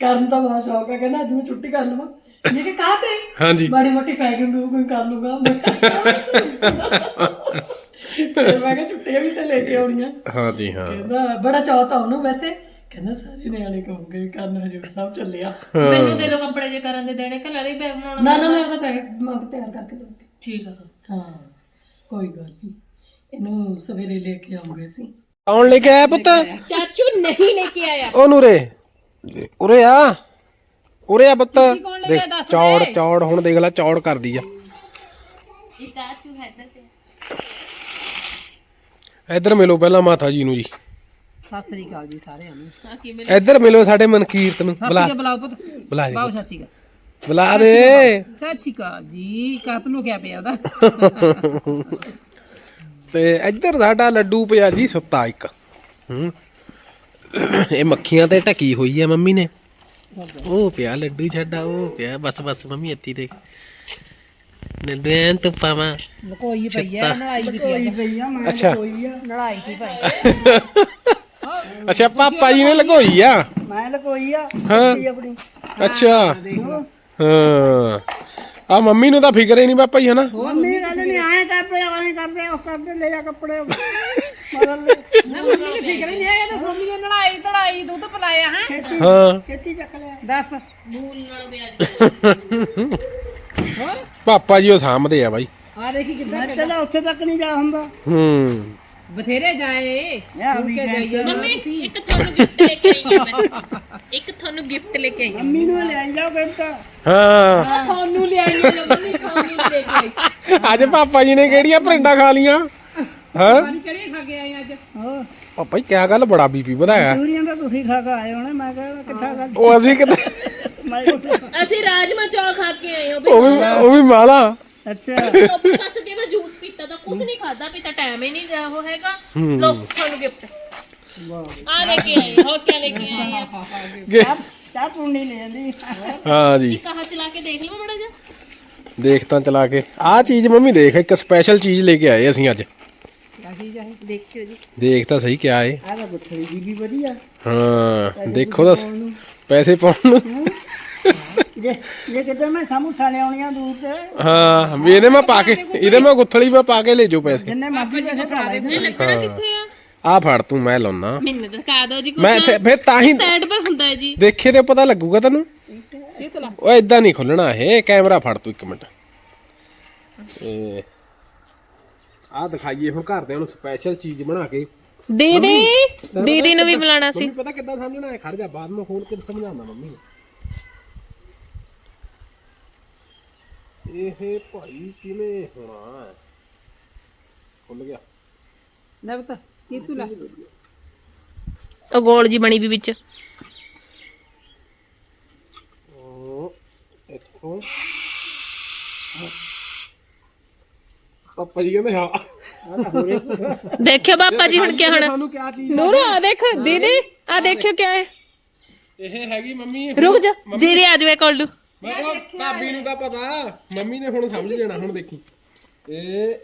ਕਰਨ ਤਾਂ ਬਹੁਤ ਸ਼ੌਕ ਹੈ ਕਹਿੰਦਾ ਅੱਜ ਮੈਂ ਛੁੱਟੀ ਕਰ ਲਵਾਂ। ਜੇ ਕਿ ਕਾਤੇ ਹਾਂਜੀ। ਮਾੜੀ ਮੋਟੀ ਪੈਕਿੰਗ ਵੀ ਕੋਈ ਕਰ ਲੂਗਾ। ਮੈਂ ਕਿਹਾ ਫਿਰ ਮੈਂ ਕਿਹਾ ਛੁੱਟੀਆਂ ਵੀ ਤੇ ਲੈ ਕੇ ਆਉਣੀਆਂ। ਹਾਂਜੀ ਹਾਂ। ਕਹਿੰਦਾ ਬੜਾ ਚਾਅ ਤਾਂ ਉਹਨੂੰ ਵੈਸੇ। ਕਹਿੰਦਾ ਸਾਰੇ ਨਿਆਣੇ ਕਹੋਗੇ ਵੀ ਕਰਨ ਹਜੂਰ ਸਾਹਿਬ ਚੱਲਿਆ। ਮੈਨੂੰ ਦੇ ਦੋ ਕੱਪੜੇ ਜੇ ਕਰਨ ਦੇ ਦੇਣੇ ਕੱਲਾ ਦੇ ਬੈਗ ਬਣਾਉਣਾ ਨਾ ਨਾ ਮੈਂ ਉਹਦਾ ਪੈਕਟ ਤਿਆਰ ਕਰਕੇ ਦਊਂਗੀ। ਠੀਕ ਆ ਹਾਂ। ਕੋਈ ਗੱਲ ਨਹੀਂ ਇਹਨੂੰ ਸਵੇਰੇ ਲੈ ਕੇ ਆਉਂਗੇ ਅਸੀਂ। ਕੌਣ ਲੈ ਕੇ ਆਇਆ ਪੁੱਤ? ਚਾਚੂ ਨਹੀਂ ਲੈ ਕੇ ਆਇਆ। ਉਹ ਨੂਰੇ ਉਰੇ ਆ। ਉਰੇ ਆ ਪੁੱਤ। ਦੇਖ ਚੌੜ ਚੌੜ ਹੁਣ ਦੇਖ ਲੈ ਚੌੜ ਕਰਦੀ ਆ। ਇਹ ਚਾਚੂ ਹੈ ਤੇ ਇੱਧਰ ਮਿਲੋ ਪਹਿਲਾਂ ਮਾਤਾ ਜੀ ਨੂੰ ਜੀ। ਸਤਿ ਸ੍ਰੀ ਅਕਾਲ ਜੀ ਸਾਰਿਆਂ ਨੂੰ। ਕੀ ਮਿਲ ਇੱਧਰ ਮਿਲੋ ਸਾਡੇ ਮਨਕੀਰਤ ਨੂੰ ਬੁਲਾ ਬੁਲਾਓ ਪੁੱਤ। ਬੁਲਾ ਦੇ ਬਾਉ ਬੁਲਾ ਦੇ। ਸਤਿ ਸ੍ਰੀ ਅਕਾਲ ਜੀ ਕੱਪ ਨੂੰ ਕਿਆ ਪਿਆ ਉਹਦਾ? ਤੇ ਇੱਧਰ ਸਾਡਾ ਲੱਡੂ ਪਿਆ ਜੀ ਸੁੱਤਾ ਇੱਕ। ਹੂੰ। ਇਹ ਮੱਖੀਆਂ ਤੇ ਢਕੀ ਹੋਈ ਆ ਮੰਮੀ ਨੇ। ਉਹ ਪਿਆ ਲੱਡੂ ਛੱਡਾ ਉਹ ਪਿਆ। ਬਸ ਬਸ ਮੰਮੀ ਇੱਥੇ ਦੇਖ। ਲੱਡੂ ਐਂ ਤੁਪਾਵਾ ਲਕੋਈ ਪਈ ਆ ਲੜਾਈ ਵੀ ਪਈ ਆ। ਅੱਛਾ। ਲੜਾਈ ਦੀ ਭਾਈ ਅੱਛਾ ਪਾਪਾ ਜੀ ਨੇ ਲਗੋਈ ਆ? ਮੈਂ ਲਕੋਈ ਆ ਹਾਂ। ਆਪਣੀ ਅੱਛਾ। ਹਾਂ। ਆ ਮੰਮੀ ਨੂੰ ਤਾਂ ਫਿਕਰ ਹੀ ਨਹੀਂ ਪਾਪਾ ਜੀ ਹਨਾ? ਮੰਮੀ ਕਹਿੰਦੇ ਨਹੀਂ ਆਏ ਕਰਦੇ ਆਏ ਕਰਦੇ ਉਸ ਕਰਦੇ ਲੈ ਜਾ ਕੱਪੜੇ। ਨਾ ਮੰਮੀ ਨੂੰ ਫਿਕਰ ਹੀ ਨਹੀਂ ਹੈ ਤਾਂ ਸੋਮੀ ਨੇ ਲੜਾਈ ਧੜਾਈ ਦੁੱਧ ਪਲਾਇਆ ਹੈ? ਹਾਂ। ਖੇਤੀ ਚੱਕ ਲਿਆ। ਦੱਸ। ਮੂਲ ਨਾਲ ਵਿਆਜ ਹੋਰ? ਪਾਪਾ ਜੀ ਉਹ ਸਾਂਭਦੇ ਆ ਬਾਈ। ਆ ਦੇਖੀ ਕਿੱਦਾਂ ਚਲਾ ਉੱਥੇ ਤੱਕ ਨਹੀਂ ਜਾ ਹੁੰਦਾ। ਹੂੰ। ਬਥੇਰੇ ਜਾਏ। ਮੁੜ ਕੇ ਜਾਈਏ ਮੰਮੀ ਇੱਕ ਤੁਹਾਨੂੰ ਗਿਫਟ ਲੈ ਕੇ ਆਈ ਹਾਂ ਮੈਂ। ਇੱਕ ਤੁਹਾਨੂੰ ਗਿਫਟ ਲੈ ਕੇ ਆਈ ਹਾਂ ਮੰਮੀ ਨੂੰ ਲੈ ਜਾਓ ਬੇਟਾ। ਹਾਂ। ਤੁਹਾਨੂੰ ਲਿਆਈ ਹਾਂ ਮੰਮੀ ਤੁਹਾਨੂੰ ਲੈ ਕੇ ਆਈ। ਅੱਜ ਪਾਪਾ ਜੀ ਨੇ ਕਿਹੜੀਆਂ ਭਰਿੰਡਾਂ ਖਾ ਲੀਆਂ? ਹਾਂ। ਪਾਣੀ ਕਰੀ ਖਾ ਕੇ ਆਏ ਅੱਜ? ਹੋਰ? ਪਾਪਾ ਜੀ ਕਿਆ ਗੱਲ ਬੜਾ ਬੀਪੀ ਵਧਾਇਆ। ਚੂਰੀਆਂ ਤਾਂ ਤੁਸੀਂ ਖਾ ਕੇ ਆਏ ਹੋਣੇ ਮੈਂ ਕਿਹਾ ਕਿੱਥਾ ਖਾ ਉਹ ਅਸੀਂ ਕਿਤੇ ਮੈਂ ਅਸੀਂ ਰਾਜਮਾ ਚੌਲ ਖਾ ਕੇ ਆਏ ਹਾਂ ਉਹ ਵੀ ਉਹ ਵੀ ਮਾਲਾ। ਅੱਛਾ। ਲੋਕ ਕੱਸ ਕੇ ਮੈਂ ਜੂਸ ਪੀਤਾ ਤਾਂ ਕੁਝ ਨਹੀਂ ਖਾਦਾ ਪੀਤਾ ਟਾਈਮ ਹੀ ਨਹੀਂ ਉਹ ਹੈਗਾ। ਲੋਕ ਤੁਹਾਨੂੰ ਗਿਫਟ ਆ ਲੈ ਕੇ ਆਏ ਹੋਰ ਕੀ ਲੈ ਕੇ ਆਏ ਆ? ਚਾਹ ਪੁੰਨੀ ਲੈ ਜਾਂਦੀ ਹਾਂ ਜੀ। ਕਹਾ ਚਲਾ ਕੇ ਦੇਖ ਲਓ ਮੜਾ ਜਾ ਦੇਖ ਤਾਂ ਚਲਾ ਕੇ। ਆਹ ਚੀਜ਼ ਮੰਮੀ ਦੇਖ ਇੱਕ ਸਪੈਸ਼ਲ ਚੀਜ਼ ਲੈ ਕੇ ਆਏ ਅਸੀਂ ਅੱਜ। ਦੇਖਿਓ ਜੀ। ਦੇਖ ਤਾਂ ਸਹੀ ਕਿਆ ਏ। ਆਹ ਤਾਂ ਗੁੱਠੜੀ ਜੀ ਵੀ ਵਧੀਆ। ਹਾਂ ਦੇਖੋ ਤਾਂ ਪੈਸੇ ਪਾਉਣ ਨੂੰ। ਜੇ ਜੇ ਕਿਤੇ ਮੈਂ ਸਮੋਸਾ ਲਿਆਉਣੀਆਂ ਦੂਰ ਤੇ। ਹਾਂ ਵੀ ਇਹਦੇ ਮੈਂ ਪਾ ਕੇ ਇਹਦੇ ਮੈਂ ਗੁੱਥਲੀ ਮੈਂ ਪਾ ਕੇ ਲੈ ਜਾਓ ਪੈਸੇ। ਜਿੰਨੇ ਮਰਜ਼ੀ ਪੈਸੇ ਪਾ ਲੈ ਇਹ ਲੱਗਣਾ ਕਿੱਥੇ ਆ? ਆ ਫੜ ਤੂੰ ਮੈਂ ਲਾਉਣਾ। ਮੈਨੂੰ ਦਿਖਾ ਦਿਓ ਜੀ ਕੁਝ ਮੈਂ ਇੱਥੇ- ਫਿਰ ਤਾਂ ਹੀ ਸਾਈਡ ਪਰ ਹੁੰਦਾ ਹੈ ਜੀ। ਦੇਖੇ ਤੇ ਪਤਾ ਲੱਗੂਗਾ ਤੈਨੂੰ? ਇਹ ਤਲਾ ਉਹ ਇਦਾਂ ਨਹੀਂ ਖੁੱਲਣਾ ਇਹ ਕੈਮਰਾ ਫੜ ਤੂੰ ਇੱਕ ਮਿੰਟ। ਇਹ ਆ ਦਿਖਾਈਏ ਹੁਣ ਘਰਦਿਆਂ ਨੂੰ ਸਪੈਸ਼ਲ ਚੀਜ਼ ਬਣਾ ਕੇ। ਦੀਦੀ ਦੀਦੀ ਨੂੰ ਵੀ ਬੁਲਾਣਾ ਸੀ। ਮੰਮੀ ਪਤਾ ਕਿੱਦਾਂ ਸਮਝਣਾ ਹੈ ਖੜ ਜਾ ਬਾਅਦ ਮੈਂ ਖੋਲ ਕੇ ਸਮਝਾਉਂਦਾ ਮੰਮੀ ਨੂੰ। ਇਹ ਭਾਈ ਕਿਵੇਂ ਹੋਣਾ ਹੈ? ਖੁੱਲ ਗਿਆ। ਲੈ ਬਤਾ ਕੀ ਤੂੰ ਲੈ? ਉਹ ਗੋਲ ਜੀ ਬਣੀ ਵੀ ਵਿੱਚ। ਉਹ ਇੱਥੋਂ। ਪਾਪਾ ਜੀ ਕਹਿੰਦੇ ਹਾਂ। ਦੇਖਿਓ ਪਾਪਾ ਜੀ ਹੁਣ ਕੀ ਹੋਣਾ। ਸਾਨੂੰ ਕਿਆ ਚੀਜ਼ ਨੂਰੂ ਆ ਦੇਖ ਦੀਦੀ ਆ ਦੇਖਿਓ ਕੀ ਹੈ। ਇਹ ਹੈਗੀ ਮੰਮੀ ਰੁਕ ਜਾ ਦੀਦੀ ਆ ਜਾਵੇ ਕੋਲ ਨੂੰ। ਮੈਂ ਕਿਹਾ ਭਾਬੀ ਨੂੰ ਤਾਂ ਪਤਾ ਮੰਮੀ ਨੇ ਹੁਣ ਸਮਝ ਲੈਣਾ ਹੁਣ ਦੇਖੀ। ਇਹ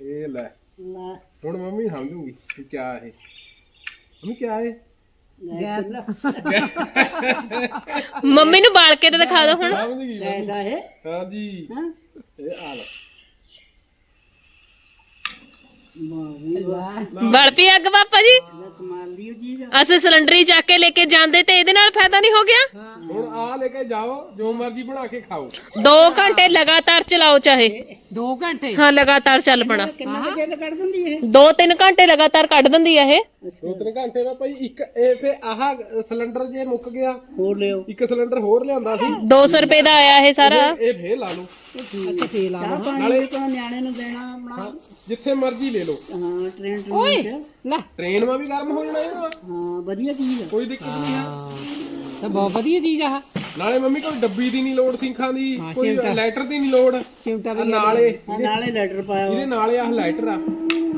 ਇਹ ਲੈ। ਹੁਣ ਮੰਮੀ ਸਮਝੂਗੀ ਕਿ ਕਿਆ ਇਹ। ਮੰਮੀ ਕਿਆ ਹੈ ਗੈਸ। ਮੰਮੀ ਨੂੰ ਬਾਲ ਕੇ ਤੇ ਦਿਖਾ ਦਿਓ ਹੁਣ। ਸਮਝ ਗਈ ਮੰਮੀ। ਐਸਾ ਹੈ ਹਾਂ ਜੀ। ਹਾਂ। ਇਹ ਆ ਲੈ। ਵਾਹ ਬਲ ਪੀ ਅੱਗ ਪਾਪਾ ਜੀ। ਕਮਾਲ ਦੀ ਚੀਜ਼ ਆ। ਅਸੀਂ ਸਿਲੰਡਰੀ ਚੱਕ ਕੇ ਲੈ ਕੇ ਜਾਂਦੇ ਤੇ ਇਹਦੇ ਨਾਲ ਫਾਇਦਾ ਨਹੀਂ ਹੋ ਗਿਆ? ਹੁਣ ਆ ਲੈ ਕੇ ਜਾਓ ਜੋ ਮਰਜ਼ੀ ਬਣਾ ਕੇ ਖਾਓ। 2 ਘੰਟੇ ਲਗਾਤਾਰ ਚਲਾਓ ਚਾਹੇ। 2 ਘੰਟੇ? ਹਾਂ ਲਗਾਤਾਰ ਚੱਲ ਪਣਾ। ਕਿੰਨਾ ਕੁ ਚਿਰ ਕੱਢ ਦਿੰਦੀ ਇਹ? 2-3 ਘੰਟੇ ਲਗਾਤਾਰ ਕੱਢ ਦਿੰਦੀ ਆ ਇਹ। ਦੋ ਤਿੰਨ ਘੰਟੇ ਦਾ ਭਾਈ ਇੱਕ ਇਹ ਫੇ ਆਹ ਸਿਲੰਡਰ ਜੇ ਮੁੱਕ ਗਿਆ ਹੋਰ ਲਿਓ ਇੱਕ ਸਿਲੰਡਰ ਹੋਰ ਲਿਆਂਦਾ ਸੀ। 200 ਰੁਪਏ ਦਾ ਆਇਆ ਇਹ ਸਾਰਾ। ਇਹ ਫੇਰ ਲਾ ਲਓ। ਅੱਛਾ ਫੇਲ ਆ ਨਾਲੇ ਤਾਂ ਨਿਆਣੇ ਨੂੰ ਦੇਣਾ ਆਪਣਾ। ਜਿੱਥੇ ਮਰਜ਼ੀ ਲੈ ਲਓ। ਹਾਂ ਟ੍ਰੇਨ ਟ੍ਰੇਨ ਲੈ। ਟ੍ਰੇਨ ਮਾ ਵੀ ਗਰਮ ਹੋ ਜਾਣਾ ਇਹਦਾ ਹਾਂ ਵਧੀਆ ਚੀਜ਼ ਆ। ਕੋਈ ਦਿੱਕਤ ਨਹੀਂ ਹੈ ਤਾਂ ਬਹੁਤ ਵਧੀਆ ਚੀਜ਼ ਆ। ਨਾਲੇ ਮੰਮੀ ਕੋਈ ਡੱਬੀ ਦੀ ਨਹੀਂ ਲੋੜ ਸਿੰਖਾਂ ਦੀ ਕੋਈ ਲਾਈਟਰ ਦੀ ਨਹੀਂ ਲੋੜ। ਚਿਮਟਾ ਆਹ ਨਾਲੇ ਨਾਲੇ ਲੈਟਰ ਪਾਇਆ ਇਹਦੇ ਨਾਲੇ ਆਹ ਲਾਈਟਰ ਆ।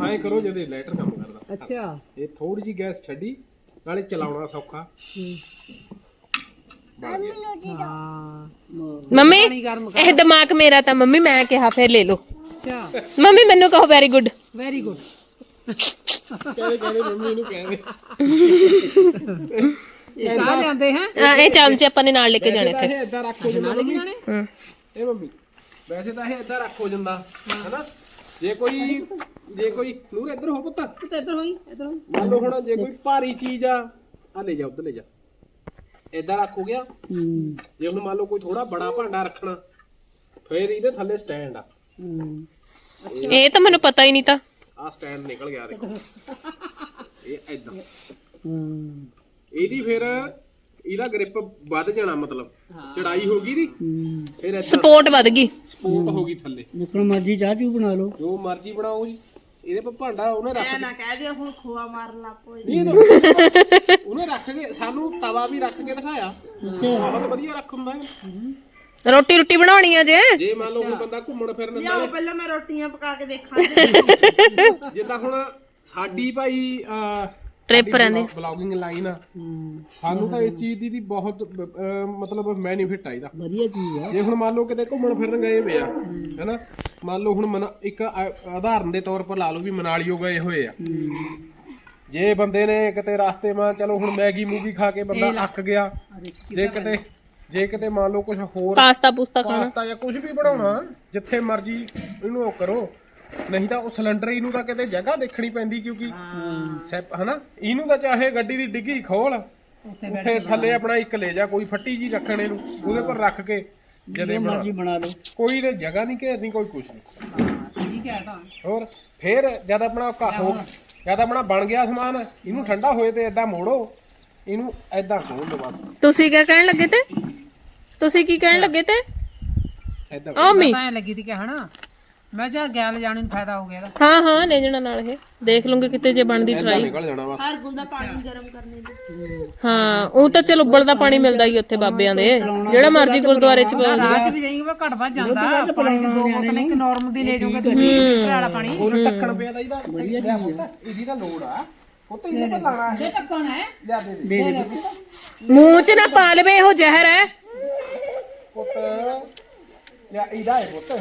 ਐਂ ਕਰੋ ਜਦੇ ਲਾਈਟਰ ਕੰਮ ਕਰਦਾ। ਅੱਛਾ। ਇਹ ਥੋੜੀ ਜੀ ਗੈਸ ਛੱਡੀ ਨਾਲੇ ਚਲਾਉਣਾ ਸੌਖਾ। ਬਣ ਗਿਆ। ਹਾਂ। ਮੰਮੀ ਇਹ ਦਿਮਾਗ ਮੇਰਾ ਤਾਂ ਮੰਮੀ ਮੈਂ ਕਿਹਾ ਫਿਰ ਲੈ ਲਓ। ਅੱਛਾ। ਮੰਮੀ ਮੈਨੂੰ ਕਹੋ ਵੈਰੀ ਗੁੱਡ ਵੈਰੀ ਗੁੱਡ ਕਹਿੰਦੇ ਕਹਿੰਦੇ ਮੰਮੀ ਨੂੰ ਕਹਿੰਦੇ ਇੱਕ ਆ ਜਾਂਦੇ ਹੈ? ਆ, ਇਹ ਚਮਚੇ ਆਪਾਂ ਨੇ ਨਾਲ ਲੈ ਕੇ ਜਾਣੇ ਤਾਂ ਇੱਥੇ ਇਹ ਇਦਾਂ ਰੱਖ ਹੋ ਜਾਂਦਾ ਮੰਮੀ। ਹੂੰ। ਇਹ ਮੰਮੀ ਵੈਸੇ ਤਾਂ ਇਹ ਇਦਾਂ ਰੱਖ ਹੋ ਜਾਂਦਾ ਹੈਨਾ? ਜੇ ਕੋਈ ਜੇ ਕੋਈ ਨੂਰ ਇੱਧਰ ਹੋ ਪੁੱਤ। ਤੂੰ ਤਾਂ ਇੱਧਰ ਹੋਈ ਇੱਧਰ ਹੋਈ। ਮੰਨ ਲਓ ਹੁਣ ਜੇ ਕੋਈ ਭਾਰੀ ਚੀਜ਼ ਆ ਆ ਲੈ ਜਾ ਉੱਧਰ ਲੈ ਜਾ। ਇਦਾਂ ਰੱਖ ਹੋ ਗਿਆ। ਜੇ ਹੁਣ ਮੰਨ ਲਓ ਕੋਈ ਥੋੜਾ ਬੜਾ ਭਾਂਡਾ ਰੱਖਣਾ ਫਿਰ ਇਹਦੇ ਥੱਲੇ ਸਟੈਂਡ ਆ। ਇਹ ਤਾਂ ਮੈਨੂੰ ਪਤਾ ਹੀ ਨਹੀਂ ਤਾਂ। ਆ ਸਟੈਂਡ ਨਿਕਲ ਗਿਆ ਦੇਖੋ। ਇਹ ਐਦਾਂ ਇਹਦੀ ਫਿਰ ਇਹਦਾ ਗ੍ਰਿਪ ਵੱਧ ਜਾਣਾ ਮਤਲਬ। ਚੜਾਈ ਹੋ ਗਈ ਦੀ ਫਿਰ ਐਦਾਂ ਸਪੋਰਟ ਵੱਧ ਗਈ। ਸਪੋਰਟ ਹੋ ਗਈ ਥੱਲੇ। ਜਿੱਕਣ ਮਰਜ਼ੀ ਚਾਹ ਚੂ ਬਣਾ ਲਓ। ਜੋ ਮਰਜ਼ੀ ਬਣਾਓ ਜੀ। ਇਹਦੇ ਪਰ ਭਾਂਡਾ ਉਹਨੇ ਰੱਖ ਨਾ ਕਹਿ ਦਿਓ ਹੁਣ ਖੋਆ ਮਾਰ ਲਾ ਪੋ ਨਹੀਂ ਇਹਨੇ- ਉਹਨੇ ਰੱਖ ਕੇ ਸਾਨੂੰ ਤਵਾ ਵੀ ਰੱਖ ਕੇ ਦਿਖਾਇਆ। ਬਹੁਤ ਵਧੀਆ ਰੱਖ ਹੁੰਦਾ ਇਹ। ਰੋਟੀ ਰੋਟੀ ਬਣਾਉਣੀ ਆ ਜੇ? ਜੇ ਮੰਨ ਲਓ ਹੁਣ ਬੰਦਾ ਘੁੰਮਣ ਫਿਰਨ ਦਾ ਪਹਿਲਾਂ ਮੈਂ ਰੋਟੀਆਂ ਪਕਾ ਕੇ ਦੇਖਾਂਗੇ ਜਿੱਦਾਂ ਹੁਣ ਸਾਡੀ ਭਾਈ ਟ੍ਰਿਪ ਰਹਿੰਦੇ ਬਲੌਗਿੰਗ ਲਾਈਨ ਆ। ਸਾਨੂੰ ਤਾਂ ਇਸ ਚੀਜ਼ ਦੀ ਦੀ ਬਹੁਤ ਅਹ, ਮਤਲਬ ਬੈਨੀਫਿਟ ਆ ਇਹਦਾ। ਵਧੀਆ ਚੀਜ਼ ਆ। ਜੇ ਹੁਣ ਮੰਨ ਲਓ ਕਿਤੇ ਘੁੰਮਣ ਫਿਰਨ ਗਏ ਵੇ ਆ ਹੈਨਾ? ਮੰਨ ਲਓ ਹੁਣ ਮਨਾ- ਇੱਕ ਆ- ਉਦਾਹਰਨ ਦੇ ਤੌਰ ਪਰ ਲਾ ਲਓ ਵੀ ਮਨਾਲੀਓ ਗਏ ਹੋਏ ਆ। ਜੇ ਬੰਦੇ ਨੇ ਕਿਤੇ ਰਸਤੇ ਮਾ ਚਲੋ ਹੁਣ ਮੈਗੀ ਮੂਗੀ ਖਾ ਕੇ ਬੰਦਾ ਅੱਕ ਗਿਆ। ਜੇ ਕਿਤੇ ਜੇ ਕਿਤੇ ਮੰਨ ਲਓ ਕੁਝ ਹੋਰ ਪਾਸਤਾ ਪੂਸਤਾ ਖਾਣਾ। ਪਾਸਤਾ ਜਾਂ ਕੁਝ ਵੀ ਬਣਾਉਣਾ ਜਿੱਥੇ ਮਰਜ਼ੀ ਇਹਨੂੰ ਉਹ ਕਰੋ। ਨਹੀਂ ਤਾਂ ਉਹ ਸਿਲੰਡਰ ਇਹਨੂੰ ਤਾਂ ਕਿਤੇ ਜਗ੍ਹਾ ਦੇਖਣੀ ਪੈਂਦੀ ਕਿਉਂਕਿ ਸੈਪ ਹਨਾ? ਇਹਨੂੰ ਤਾਂ ਚਾਹੇ ਗੱਡੀ ਦੀ ਡਿੱਗੀ ਖੋਲ ਉੱਥੇ ਥੱਲੇ ਆਪਣਾ ਇੱਕ ਲੈ ਜਾ ਕੋਈ ਫੱਟੀ ਜੀ ਰੱਖਣ ਇਹਨੂੰ ਉਹਦੇ ਪਰ ਰੱਖ ਕੇ ਜਦੇ ਬਣਾ ਮਰਜ਼ੀ ਬਣਾ ਲਓ। ਕੋਈ ਨੇ ਜਗ੍ਹਾ ਨਹੀਂ ਘੇਰਨੀ ਕੋਈ ਕੁਛ ਨਹੀਂ। ਠੀਕ ਹੈ ਤਾਂ। ਹੋਰ ਫਿਰ ਜਦ ਆਪਣਾ ਕਾ ਹੋ ਜਦ ਆਪਣਾ ਬਣ ਗਿਆ ਸਮਾਨ ਇਹਨੂੰ ਠੰਡਾ ਹੋਏ ਤੇ ਏਦਾਂ ਮੋੜੋ ਇਹਨੂੰ ਏਦਾਂ ਖੋਲ ਲਓ ਬਸ। ਤੁਸੀਂ ਕੀ ਕਹਿਣ ਲੱਗੇ ਤੇ? ਤੁਸੀਂ ਕੀ ਕਹਿਣ ਲੱਗੇ ਤੇ? ਮੀ ਐ ਲੱਗੀ ਤੀ ਕਿ ਹਨਾ ਮੈਂ ਜਾ ਗਿਆ ਲੈ ਜਾਣ ਨੂੰ ਫਾਇਦਾ ਹੋ ਗਿਆ ਇਹਦਾ। ਹਾਂ ਹਾਂ ਲੈ ਜਾਣਾ ਨਾਲ ਇਹ। ਦੇਖ ਲੂੰਗੇ ਕਿਤੇ ਜੇ ਬਣਦੀ ਏਦਾਂ ਟਰਾਈ ਨਿਕਲ ਜਾਣਾ ਬਸ। ਹਾਂ ਉਹ ਤਾਂ ਚਲ ਉੱਬਲਦਾ ਪਾਣੀ ਮਿਲਦਾ ਹੀ ਉੱਥੇ ਬਾਬਿਆਂ ਦੇ। ਜਿਹੜਾ ਮਰਜ਼ੀ ਗੁਰਦੁਆਰੇ ਚ ਪਾ ਰਾਹ ਚ ਵੀ ਜਾਈਂਗੇ ਘਟ ਵੱਧ ਜਾਂਦਾ। ਪਾਣੀ ਦੀ ਦੋ ਬੋਤਲਾਂ ਇੱਕ ਨਾਰਮਲ ਦੀ ਲੈ ਜਾਓਗੇ ਤੁਸੀਂ ਵਾਲਾ ਪਾਣੀ। ਉਹ ਢੱਕਣ ਪਿਆ ਤਾਂ ਇਹਦਾ। ਵਧੀਆ ਪੁੱਤ ਇਹਦੀ ਤਾਂ ਲੋੜ ਆ। ਪੁੱਤ ਇਹਦੇ ਪਰ ਲਾਣਾ ਇਹ ਟੱਕਣ ਹੈ। ਲਿਆ ਦੇ ਦੇ। ਮੂੰਹ ਚ ਨਾ ਪਾ ਲਵੇ ਇਹੋ ਜ਼ਹਿਰ ਹੈ। ਪੁੱਤ ਲਿਆ ਇਹਦਾ ਹੈ ਪੁੱਤ।